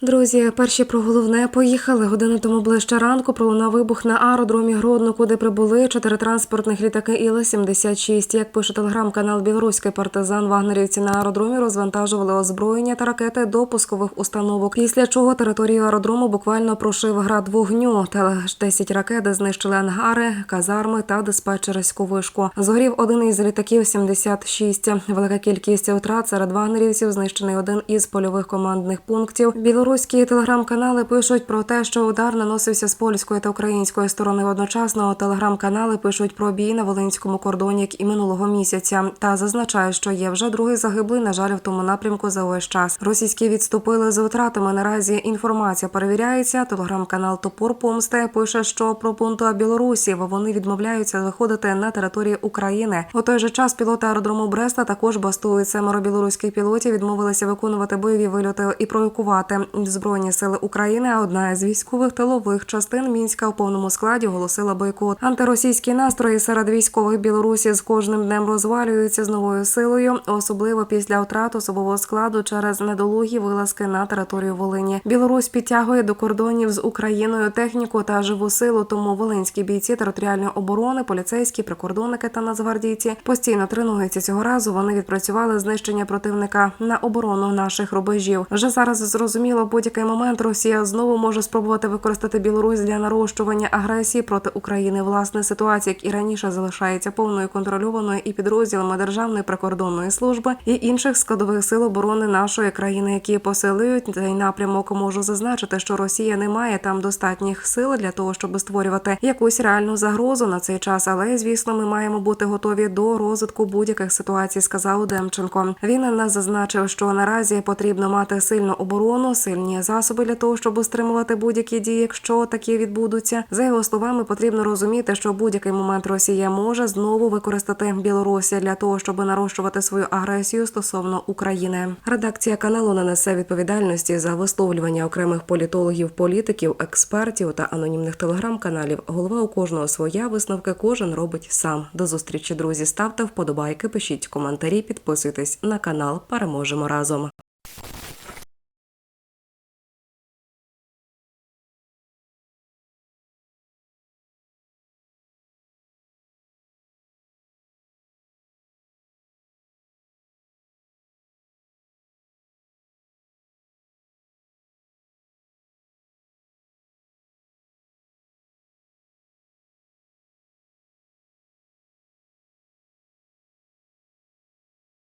Друзі, перші про головне поїхали. Годину тому ближче ранку пролунав вибух на аеродромі Гродно, куди прибули чотири транспортних літаки Іла-76. Як пише телеграм-канал Білоруський партизан, вагнерівці на аеродромі розвантажували озброєння та ракети до пускових установок. Після чого територію аеродрому буквально прошив град вогню. Тележ 10 ракет знищили ангари, казарми та диспетчерську вишку. Згорів один із літаків 76. Велика кількість втрат серед вагнерівців знищений один із польових командних пунктів. Білоруські телеграм-канали пишуть про те, що удар наносився з польської та української сторони одночасно. Телеграм-канали пишуть про бій на волинському кордоні, як і минулого місяця, та зазначають, що є вже другий загиблий. На жаль, в тому напрямку за увесь час. Російські відступили з втратами. Наразі інформація перевіряється. Телеграм-канал Топор Помсти пише, що про пункту Білорусі вони відмовляються виходити на територію України. У той же час пілоти аеродрому Бреста також бастують семеро білоруських пілотів. Відмовилися виконувати бойові вильоти і провокувати збройні сили України. Одна із військових тилових частин мінська у повному складі оголосила бойкот. Антиросійські настрої серед військових Білорусі з кожним днем розвалюються з новою силою, особливо після втрат особового складу через недолугі вилазки на територію Волині. Білорусь підтягує до кордонів з Україною техніку та живу силу. Тому волинські бійці територіальної оборони, поліцейські, прикордонники та нацгвардійці постійно тренуються цього разу. Вони відпрацювали знищення противника на оборону наших рубежів. Вже зараз зрозуміло, будь-який момент Росія знову може спробувати використати Білорусь для нарощування агресії проти України. Власне ситуація, як і раніше, залишається повною контрольованою і підрозділами Державної прикордонної служби і інших складових сил оборони нашої країни, які посилюють цей напрямок. Можу зазначити, що Росія не має там достатніх сил для того, щоб створювати якусь реальну загрозу на цей час. Але звісно, ми маємо бути готові до розвитку будь-яких ситуацій, сказав Демченко. Він не зазначив, що наразі потрібно мати сильну оборону, сильні засоби для того, щоб стримувати будь-які дії, якщо такі відбудуться. За його словами, потрібно розуміти, що будь-який момент Росія може знову використати Білорусі для того, щоб нарощувати свою агресію стосовно України. Редакція каналу не несе відповідальності за висловлювання окремих політологів, політиків, експертів та анонімних телеграм-каналів. Голова у кожного своя висновки кожен робить сам. До зустрічі, друзі. Ставте вподобайки, пишіть коментарі, підписуйтесь на канал. Переможемо разом.